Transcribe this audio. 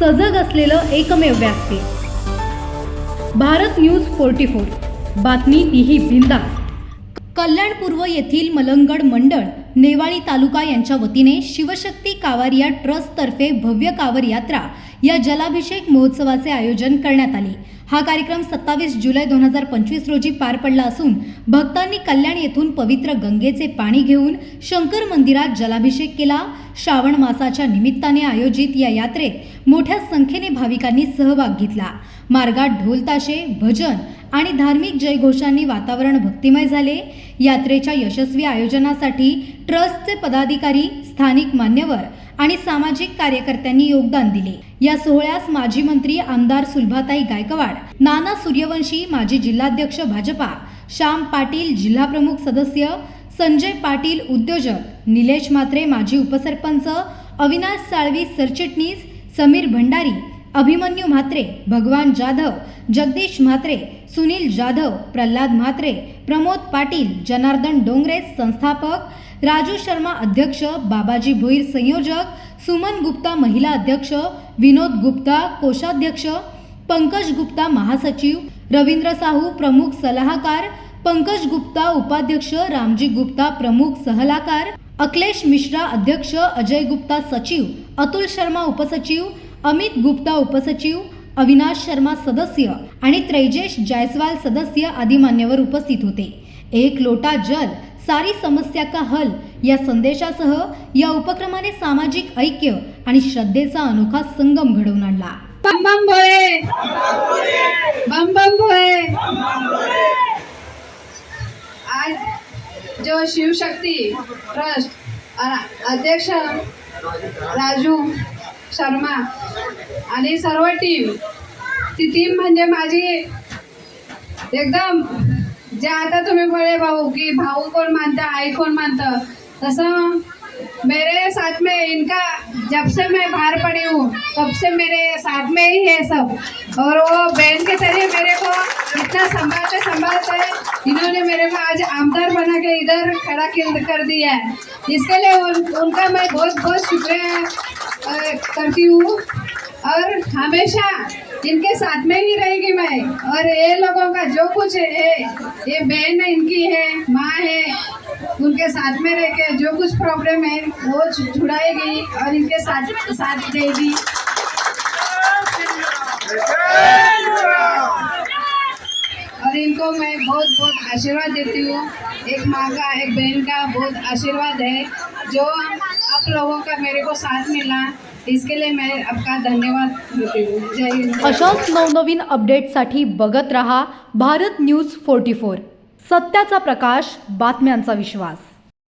सजग असलेलं एकमेव व्यासपीठ भारत न्यूज फोर्टी फोर. बातमी तीही बिंदास. कल्याणपूर्व येथील मलंगड मंडळ नेवाळी तालुका यांच्या वतीने शिवशक्ती कावरिया ट्रस्टतर्फे भव्य कावर यात्रा या जलाभिषेक महोत्सवाचे आयोजन करण्यात आले. हा कार्यक्रम सत्तावीस जुलै दोन हजार पंचवीस रोजी पार पडला असून भक्तांनी कल्याण येथून पवित्र गंगेचे पाणी घेऊन शंकर मंदिरात जलाभिषेक केला. श्रावण मासाच्या निमित्ताने आयोजित या यात्रेत मोठ्या संख्येने भाविकांनी सहभाग घेतला. मार्गात ढोलताशे भजन आणि धार्मिक जयघोषांनी वातावरण भक्तिमय झाले. यात्रेच्या यशस्वी आयोजनासाठी ट्रस्टचे पदाधिकारी स्थानिक मान्यवर आणि सामाजिक कार्यकर्त्यांनी योगदान दिले. या सोहळ्यास माजी मंत्री आमदार सुलभाताई गायकवाड नाना सूर्यवंशी माजी जिल्हाध्यक्ष भाजपा श्याम पाटील जिल्हा प्रमुख सदस्य संजय पाटील उद्योजक निलेश म्हात्रे माजी उपसरपंच अविनाश साळवी सरचिटणीस समीर भंडारी अभिमन्यू म्हात्रे भगवान जाधव जगदीश म्हात्रे सुनील जाधव प्रल्हाद म्हात्रे प्रमोद पाटील जनार्दन डोंगरे संस्थापक राजू शर्मा अध्यक्ष बाबाजी भोईर संयोजक सुमन गुप्ता महिला अध्यक्ष विनोद गुप्ता कोषाध्यक्ष पंकज गुप्ता महासचिव रवींद्र साहू प्रमुख सलाहकार पंकज गुप्ता उपाध्यक्ष रामजी गुप्ता प्रमुख सहलाकार अखिलेश मिश्रा अध्यक्ष अजय गुप्ता सचिव अतुल शर्मा उपसचिव अमित गुप्ता उपसचिव अविनाश शर्मा सदस्य आणि त्रैजेश जायस्वाल सदस्य आदी मान्यवर उपस्थित होते. एक लोटा जल सारी समस्या का हल या संदेशासह या उपक्रमाने सामाजिक ऐक्य आणि श्रद्धेचा अनोखा संगम घडवून आणला. बम बम भोले बम बम आज जो शिवशक्ती ट्रस्ट अध्यक्ष राजू शर्मा आणि सर्व टीम ती टीम म्हणजे माझी एकदम जे आता तुम्ही बोले भाऊ की भाऊ कोण मानता आई कोण मानतं? तसं मेरे साथ में इनका जब से मैं बाहर पड़ी हूँ तब से मेरे साथ में ही है सब। और वो बहन के तरह मेरे को इतना संभालते संभालते इन्होंने मेरे को आज आमदार बना के इधर खड़ा कर दिया है। इसके लिए उन, उनका मैं बहुत बहुत शुक्रिया करती हूँ। और हमेशा इनके साथ में ही रहेगी मैं। और ये लोगों का जो कुछ है, ये बहन इनकी है, माँ है, उनके साथ में रह के जो कुछ प्रॉब्लम है, वो छुड़ाएगी और इनके साथ साथ देगी। और इनको मैं बहुत बहुत आशीर्वाद देती हूँ। एक माँ का, एक बहन का बहुत आशीर्वाद है। जो आप लोगों का मेरे को साथ मिला इसके लिए मैं आपका धन्यवाद जय अशाच नवनवीन अपडेटसाठी बघत रहा भारत न्यूज फोर्टी फोर. सत्याचा प्रकाश बातम्यांचा विश्वास.